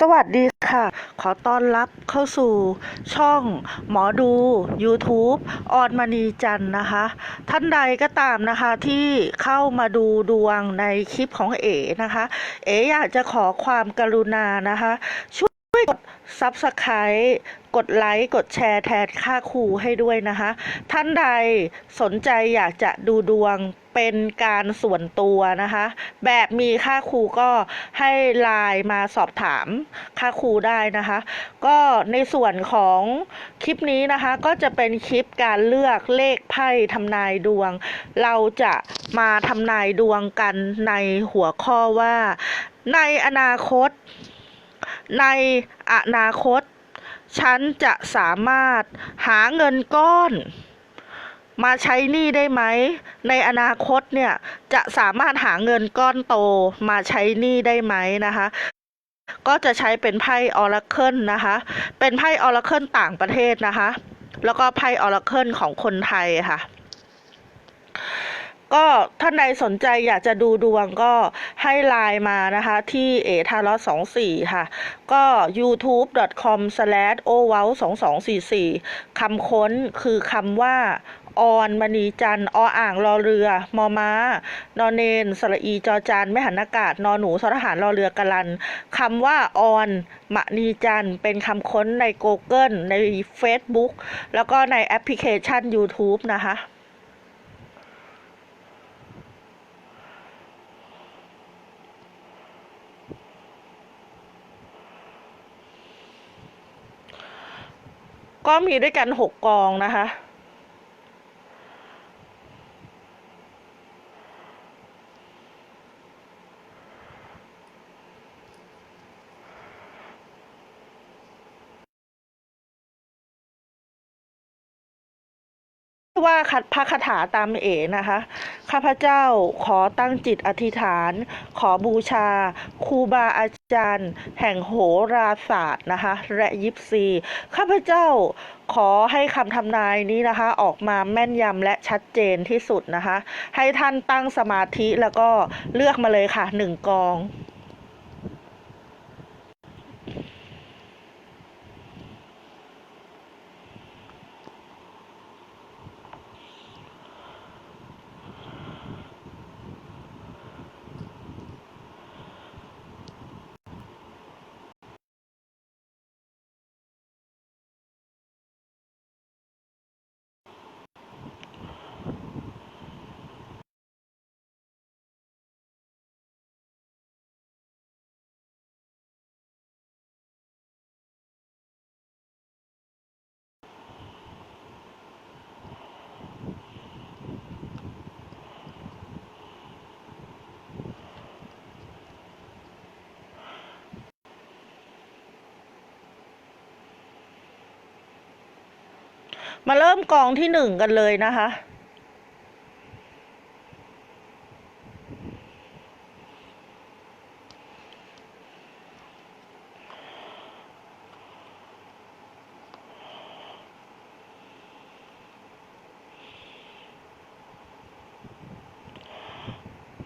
สวัสดีค่ะ ขอต้อนรับเข้าสู่ช่องหมอดู YouTube ออนมณีจันนะคะ ท่านใดก็ตามนะคะที่เข้ามาดูดวงในคลิปของเอ๋นะคะ เอ๋อยากจะขอความกรุณานะคะช่วย กด Subscribe กดไลค์กดแชร์แทนค่าครูให้ด้วยนะคะ ท่านใดสนใจอยากจะดูดวงเป็นการส่วนตัวนะคะ แบบมีค่าครูก็ให้ไลน์มาสอบถามค่าครูได้นะคะ ก็ในส่วนของคลิปนี้นะคะ ก็จะเป็นคลิปการเลือกเลขไพ่ทำนายดวง เราจะมาทำนายดวงกันในหัวข้อว่า ในอนาคต ในอนาคต ฉันจะสามารถหาเงินก้อน มาใช้หนี้ได้ไหม ในอนาคตเนี่ยจะสามารถหาเงินก้อนโตมาใช้หนี้ได้ไหมนะคะก็จะใช้เป็นไพ่ออราเคิลนะคะ เป็นไพ่ออราเคิลต่างประเทศนะคะ แล้วก็ไพ่ออราเคิลของคนไทยค่ะ ก็ท่านใดสนใจอยากจะดูดวงก็ให้ไลน์มานะคะ ที่เอทารอสองสี่ค่ะ ก็ youtube.com/o w o w 2 2 4 4คำค้นคือคำว่าออนมณีจันออ่างรอเรือ มอม้า นอนเนนสระอีจอจานไม่หันอากาศ นอหนูสทหารรอเรือกะลันคำว่าออนมณีจันเป็นคำค้นใน Google ใน Facebook แล้วก็ในแอปพลิเคชัน YouTube นะคะ ก็มีด้วยกันหกกองนะคะ ว่าคัดพระคาถาตามเอนะคะ ข้าพเจ้าขอตั้งจิตอธิษฐาน ขอบูชาครูบาอาจารย์ แห่งโหราศาสตร์นะคะ และยิปซี ข้าพเจ้าขอให้คำทำนายนี้นะคะ ออกมาแม่นยำและชัดเจนที่สุดนะคะ ให้ท่านตั้งสมาธิแล้วก็เลือกมาเลยค่ะหนึ่งกอง มาเริ่มกองที่หนึ่งกันเลยนะคะ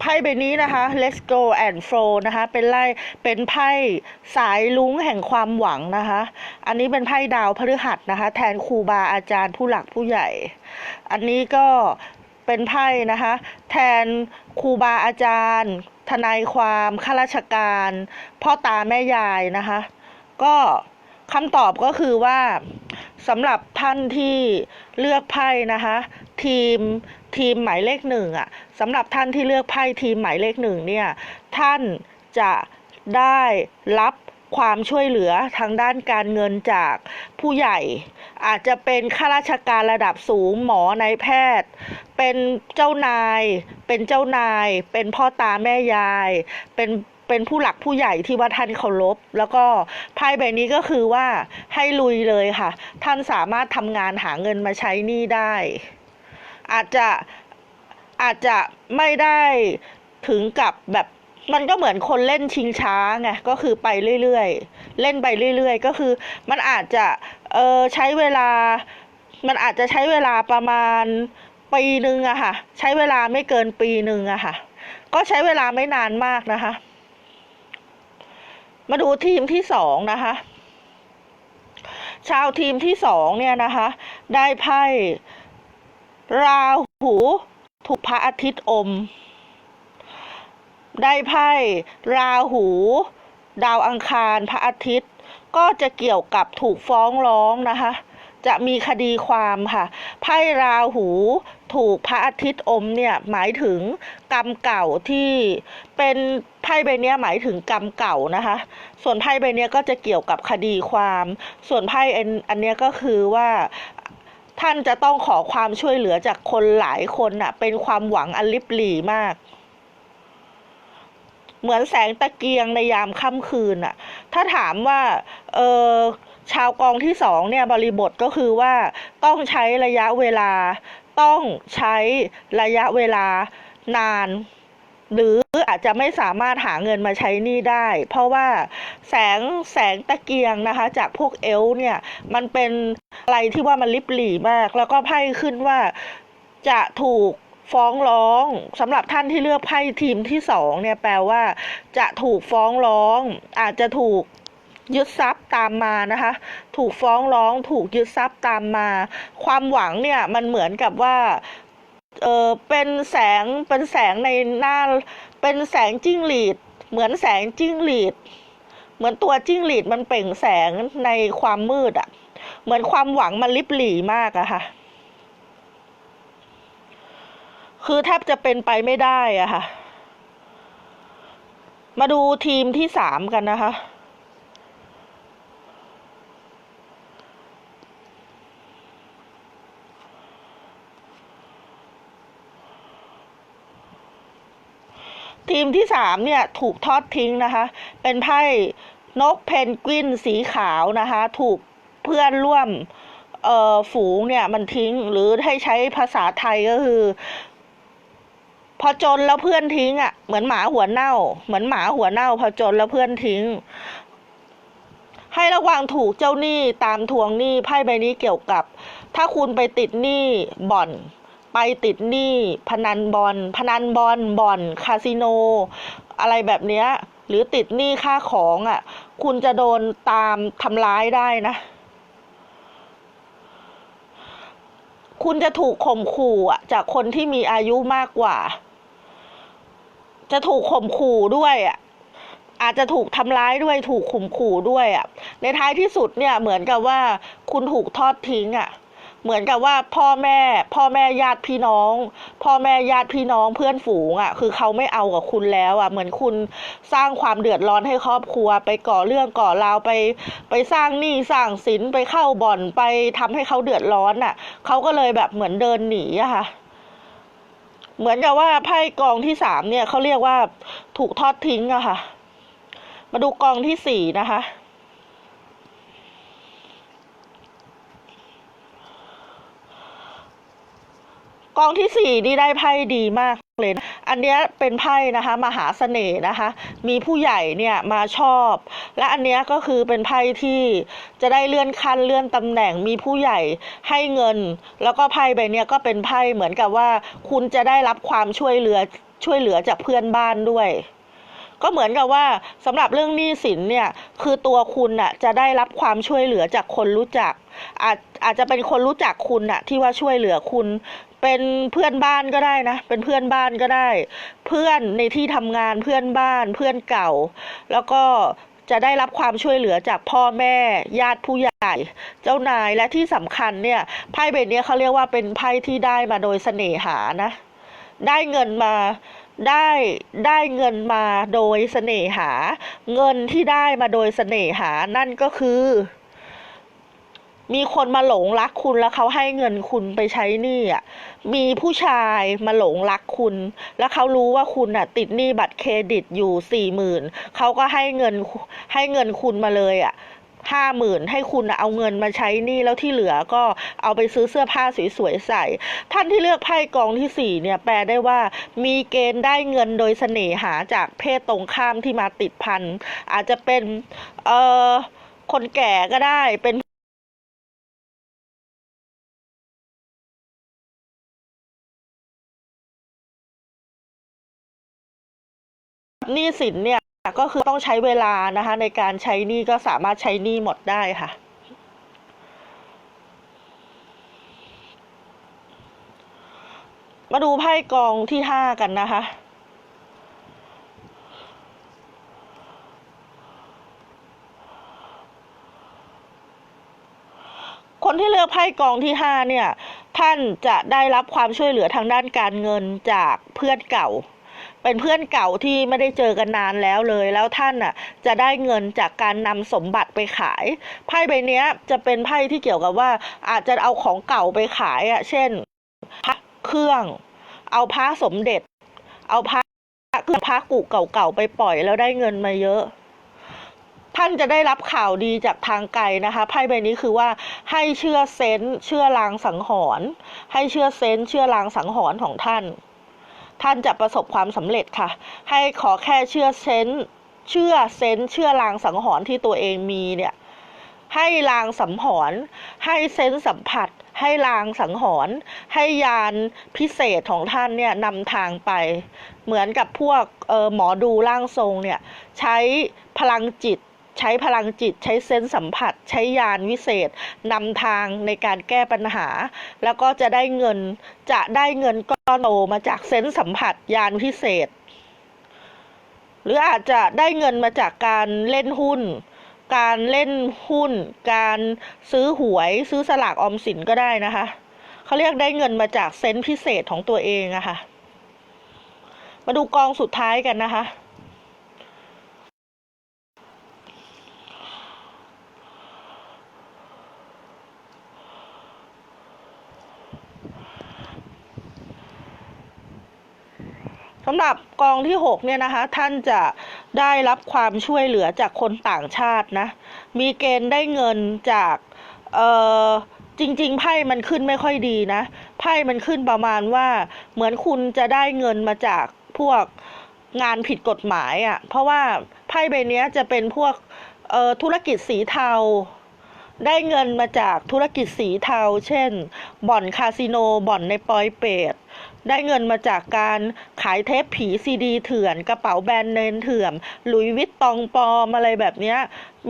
ไพ่ใบนี้นะคะ Let's go and flow นะคะ เป็นไล่เป็นไพ่สายลุ้งแห่งความหวังนะคะ อันนี้เป็นไพ่ดาวพฤหัสนะคะ แทนครูบาอาจารย์ผู้หลักผู้ใหญ่ อันนี้ก็เป็นไพ่นะคะ แทนครูบาอาจารย์ ทนายความข้าราชการ พ่อตาแม่ยายนะคะ ก็คำตอบก็คือว่าสำหรับท่านที่เลือกไพ่นะคะ ทีมทีมหมายเลขหนึ่งอะสำหรับท่านที่เลือกไพ่ทีมหมายเลขหนึ่งเนี่ยท่านจะได้รับความช่วยเหลือทางด้านการเงินจากผู้ใหญ่ อาจจะเป็นข้าราชการระดับสูงหมอนายแพทย์ เป็นเจ้านาย เป็นเจ้านาย เป็นพ่อตาแม่ยาย เป็นเป็นผู้หลักผู้ใหญ่ที่ว่าท่านเคารพแล้วก็ไพ่ใบนี้ก็คือว่าให้ลุยเลยค่ะ ท่านสามารถทำงานหาเงินมาใช้หนี้ได้ อาจจะอาจจะไม่ได้ถึงกับแบบมันก็เหมือนคนเล่นชิงช้าไงก็คือไปเรื่อยๆ เล่นไปเรื่อยๆ ก็คือมันอาจจะเออใช้เวลา มันอาจจะใช้เวลาประมาณปีหนึ่งอะค่ะ ใช้เวลาไม่เกินปีหนึ่งอะค่ะ ก็ใช้เวลาไม่นานมากนะคะ มาดูทีมที่สองนะคะ ชาวทีมที่สองเนี่ยนะคะ ได้ไพ่ ราหูถูกพระอาทิตย์อม ได้ไพ่ราหู ดาวอังคารพระอาทิตย์ ก็จะเกี่ยวกับถูกฟ้องร้องนะคะ จะมีคดีความค่ะ ไพ่ราหูถูกพระอาทิตย์อมเนี่ยหมายถึงกรรมเก่าที่เป็นไพ่ใบเนี้ยหมายถึงกรรมเก่านะคะ ส่วนไพ่ใบเนี้ยก็จะเกี่ยวกับคดีความ ส่วนไพ่อันอันเนี้ยก็คือว่า ท่านจะต้องขอความช่วยเหลือจากคนหลายคนน่ะ เป็นความหวังอันลิบหลี่มาก เหมือนแสงตะเกียงในยามค่ำคืนน่ะ ถ้าถามว่าเออชาวกองที่สองเนี่ยบริบทก็คือว่าต้องใช้ระยะเวลา ต้องใช้ระยะเวลานาน หรือ อาจจะไม่สามารถหาเงินมาใช้หนี้ได้ เพราะว่าแสงแสงตะเกียงนะคะ จากพวกเอล์เนี่ยมันเป็นอะไรที่ว่ามันลิบหลี่มาก แล้วก็ไพ่ขึ้นว่าจะถูกฟ้องร้องสำหรับท่านที่เลือกไพ่ทีมที่สองเนี่ยแปลว่า จะถูกฟ้องร้อง อาจจะถูกยึดทรัพย์ตามมานะคะ ถูกฟ้องร้องถูกยึดทรัพย์ตามมา ความหวังเนี่ยมันเหมือนกับว่าเออเป็นแสงเป็นแสงในหน้า เป็นแสงจิ้งหรีด เหมือนแสงจิ้งหรีด เหมือนตัวจิ้งหรีดมันเปล่งแสงในความมืดอะ่ะเหมือนความหวังมันลิบหลีมากอะค่ะ คือแทบจะเป็นไปไม่ได้อะค่ะ มาดูทีมที่สามกันนะคะ มที่สามเนี่ยถูกทอดทิ้งนะคะ เป็นไพ่นกเพนกวินสีขาวนะคะ ถูกเพื่อนร่วมเออฝูงเนี่ยมันทิ้งหรือให้ใช้ภาษาไทยก็คือ พอจนแล้วเพื่อนทิ้งอะ่ะเหมือนหมาหัวเน่า เหมือนหมาหัวเน่า พอจนแล้วเพื่อนทิ้ง ให้ระวังถูกเจ้าหนี้ตามทวงหนี้ไพ่ใบนี้เกี่ยวกับ ถ้าคุณไปติดหนี้บ่อน ไปติดหนี้พนันบอลพนันบอลบ่อนคาสิโน อะไรแบบเนี้ยหรือติดหนี้ค่าของอะ คุณจะโดนตามทำร้ายได้นะ คุณจะถูกข่มขู่อะ จากคนที่มีอายุมากกว่า จะถูกข่มขู่ด้วยอะอาจจะถูกทำร้ายด้วยถูกข่มขู่ด้วยอะ ในท้ายที่สุดเนี่ยเหมือนกับว่าคุณถูกทอดทิ้งอะ เหมือนกับว่าพ่อแม่ พ่อแม่ญาติพี่น้อง พ่อแม่ญาติพี่น้องเพื่อนฝูงอะ คือเขาไม่เอากับคุณแล้วอะ เหมือนคุณสร้างความเดือดร้อนให้ครอบครัว ไปก่อเรื่องก่อราวไป ไปสร้างหนี้สร้างสินไปเข้าบ่อนไปทำให้เขาเดือดร้อนอะเขาก็เลยแบบเหมือนเดินหนีอะค่ะเหมือนกับว่าไพ่กองที่สามเนี่ยเขาเรียกว่าถูกทอดทิ้งอะค่ะ มาดูกองที่สี่นะคะ กองที่สี่นี่ได้ไพ่ดีมากเลยนะอันเนี้ยเป็นไพ่นะคะมหาเสน่ห์นะคะ มีผู้ใหญ่เนี่ยมาชอบ และอันเนี้ยก็คือเป็นไพ่ที่จะได้เลื่อนขั้นเลื่อนตำแหน่งมีผู้ใหญ่ให้เงิน แล้วก็ไพ่ใบเนี้ยก็เป็นไพ่เหมือนกับว่า คุณจะได้รับความช่วยเหลือช่วยเหลือจากเพื่อนบ้านด้วยก็เหมือนกับว่าสำหรับเรื่องหนี้สินเนี่ยคือตัวคุณน่ะจะได้รับความช่วยเหลือจากคนรู้จัก อาจอาจจะเป็นคนรู้จักคุณน่ะที่ว่าช่วยเหลือคุณ เป็นเพื่อนบ้านก็ได้นะ เป็นเพื่อนบ้านก็ได้ เพื่อนในที่ทำงานเพื่อนบ้านเพื่อนเก่า แล้วก็จะได้รับความช่วยเหลือจากพ่อแม่ ญาติผู้ใหญ่ เจ้านายและที่สำคัญเนี่ยไพ่ใบเนี้ยเขาเรียกว่าเป็นไพ่ที่ได้มาโดยเสน่หานะ ได้เงินมาได้ได้เงินมาโดยเสน่หา เงินที่ได้มาโดยเสน่หานั่นก็คือ มีคนมาหลงรักคุณแล้วเขาให้เงินคุณไปใช้หนี้อะ มีผู้ชายมาหลงรักคุณ แล้วเขารู้ว่าคุณอะ ติดหนี้บัตรเครดิตอยู่สี่หมื่นเขาก็ให้เงินให้เงินคุณมาเลยอะห้าหมื่นให้คุณอะเอาเงินมาใช้หนี้แล้วที่เหลือก็เอาไปซื้อเสื้อผ้าสวยๆใส่ ท่านที่เลือกไพ่กองที่สี่เนี่ยแปลได้ว่ามีเกณฑ์ได้เงินโดยเสน่หาจากเพศตรงข้ามที่มาติดพันอาจจะเป็นเอ่อคนแก่ก็ได้เป็น หนี้สินเนี่ยก็คือต้องใช้เวลานะคะ ในการใช้หนี้ก็สามารถใช้หนี้หมดได้ค่ะ มาดูไพ่กองที่ห้ากันนะคะคนที่เลือกไพ่กองที่ห้าเนี่ย ท่านจะได้รับความช่วยเหลือทางด้านการเงินจากเพื่อนเก่า เป็นเพื่อนเก่าที่ไม่ได้เจอกันนานแล้วเลย แล้วท่านน่ะจะได้เงินจากการนำสมบัติไปขายไพ่ใบนี้จะเป็นไพ่ที่เกี่ยวกับว่า อาจจะเอาของเก่าไปขายอะ เช่นพระเครื่อง เอาพระสมเด็จ เอาพระเครื่องพระกุเก่าๆไปปล่อยแล้วได้เงินมาเยอะท่านจะได้รับข่าวดีจากทางไกลนะคะไพ่ใบนี้คือว่าให้เชื่อเซนเชื่อลางสังหรณ์ให้เชื่อเซนเชื่อลางสังหรณ์ของท่าน ท่านจะประสบความสำเร็จค่ะ ให้ขอแค่เชื่อเซนเชื่อเซนเชื่อลางสังหรณ์ที่ตัวเองมีเนี่ยให้ลางสังหรณ์ให้เซนสัมผัส ให้ลางสังหรณ์ให้ยานพิเศษของท่านเนี่ยนำทางไป เหมือนกับพวกออหมอดูร่างทรงเนี่ยใช้พลังจิต ใช้พลังจิต ใช้เซนส์สัมผัส ใช้ยานวิเศษนำทางในการแก้ปัญหา แล้วก็จะได้เงินจะได้เงินก้อนโตมาจากเซนส์สัมผัสยานพิเศษ หรืออาจจะได้เงินมาจากการเล่นหุ้น การเล่นหุ้น การซื้อหวยซื้อสลากออมสินก็ได้นะคะเขาเรียกได้เงินมาจากเซนส์พิเศษของตัวเองอะค่ะมาดูกองสุดท้ายกันนะคะำหรับกองที่ 6 เนี่ยนะคะ ท่านจะได้รับความช่วยเหลือจากคนต่างชาตินะ มีเกณฑ์ได้เงินจากเอ่อจริง ๆ ไพ่มันขึ้นไม่ค่อยดีนะ ไพ่มันขึ้นประมาณว่า เหมือนคุณจะได้เงินมาจากพวกงานผิดกฎหมายอะ่ะ เพราะว่าไพ่ใบนี้จะเป็นพวกเออธุรกิจสีเทา ได้เงินมาจากธุรกิจสีเทา เช่น บ่อนคาสิโน บ่อนในปอยเปตได้เงินมาจากการขายเทปผีซีดีเถื่อน กระเป๋าแบรนด์เนมเถื่อนหลุยวิตตองปอมอะไรแบบนี้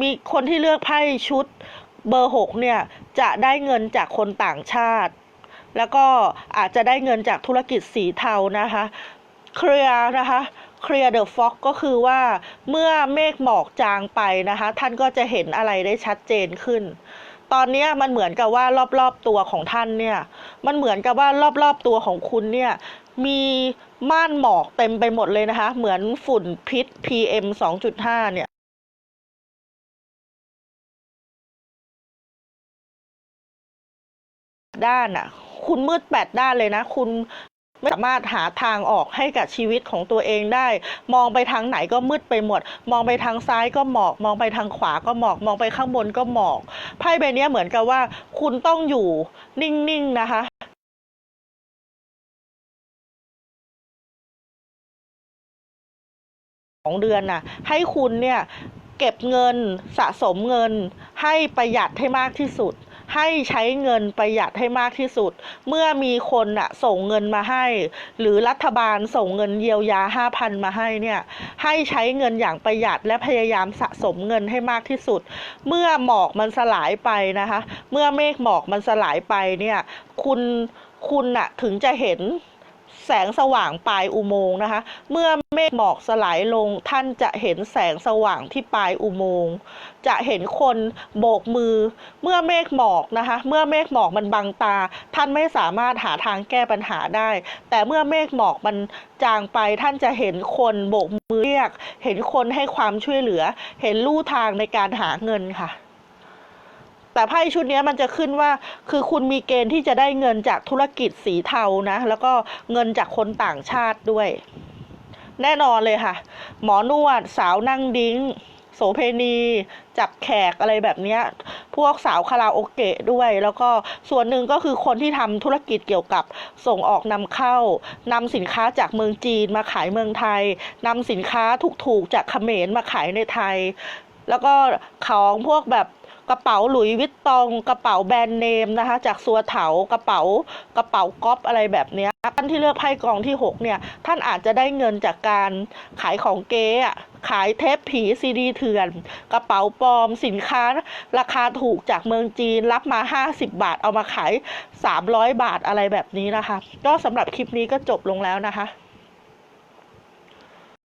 มีคนที่เลือกไพ่ชุดเบอร์หกเนี่ย จะได้เงินจากคนต่างชาติ แล้วก็อาจจะได้เงินจากธุรกิจสีเทานะคะ เคลียร์นะคะ เคลียร์เดอะฟ็อกก็คือว่าเมื่อเมฆหมอกจางไปนะคะ ท่านก็จะเห็นอะไรได้ชัดเจนขึ้น ตอนนี้มันเหมือนกับว่ารอบๆตัวของท่านเนี่ย มันเหมือนกับว่ารอบๆตัวของคุณเนี่ย มีม่านหมอกเต็มไปหมดเลยนะคะ เหมือนฝุ่นพิษ PM 2.5 เนี่ยด้านอะ คุณมืดแปดด้านเลยนะ คุณ ไม่สามารถหาทางออกให้กับชีวิตของตัวเองได้ มองไปทางไหนก็มืดไปหมด มองไปทางซ้ายก็หมอก มองไปทางขวาก็หมอก มองไปข้างบนก็หมอก ไพ่ใบเนี้ยเหมือนกับว่า คุณต้องอยู่นิ่งๆนะคะของเดือนน่ะ ให้คุณเนี่ยเก็บเงินสะสมเงินให้ประหยัดให้มากที่สุด ให้ใช้เงินประหยัดให้มากที่สุด เมื่อมีคนอะส่งเงินมาให้ หรือรัฐบาลส่งเงินเยียวยาห้าพันมาให้เนี่ยให้ใช้เงินอย่างประหยัดและพยายามสะสมเงินให้มากที่สุด เมื่อหมอกมันสลายไปนะคะ เมื่อเมฆหมอกมันสลายไปเนี่ยคุณคุณอะถึงจะเห็น แสงสว่างปลายอุโมงค์นะคะ เมื่อเมฆหมอกสลายลงท่านจะเห็นแสงสว่างที่ปลายอุโมงค์จะเห็นคนโบกมือ เมื่อเมฆหมอกนะคะ เมื่อเมฆหมอกมันบังตา ท่านไม่สามารถหาทางแก้ปัญหาได้ แต่เมื่อเมฆหมอกมันจางไป ท่านจะเห็นคนโบกมือเรียก เห็นคนให้ความช่วยเหลือ เห็นลู่ทางในการหาเงินค่ะ แต่ไพ่ชุดนี้มันจะขึ้นว่าคือคุณมีเกณฑ์ที่จะได้เงินจากธุรกิจสีเทานะ แล้วก็เงินจากคนต่างชาติด้วย แน่นอนเลยค่ะ หมอนวดสาวนั่งดิ้ง โสเพณี จับแขกอะไรแบบนี้พวกสาวคาราโอเกะด้วย แล้วก็ส่วนหนึ่งก็คือคนที่ทำธุรกิจเกี่ยวกับส่งออกนำเข้านำสินค้าจากเมืองจีนมาขายเมืองไทยนำสินค้าถูกๆจากเขมรมาขายในไทย แล้วก็ของพวกแบบ กระเป๋าหลุยวิตตอง กระเป๋าแบรนด์เนมนะคะ จากซัวเถากระเป๋ากระเป๋าก๊อปอะไรแบบนี้ท่านที่เลือกไพ่กองที่ 6 เนี่ย ท่านอาจจะได้เงินจากการขายของเก๊อะขายเทปผีซีดีเถื่อน กระเป๋าปลอมสินค้า ราคาถูกจากเมืองจีนรับมา 50 บาทเอามาขาย 300 บาทอะไรแบบนี้นะคะ ก็สำหรับคลิปนี้ก็จบลงแล้วนะคะ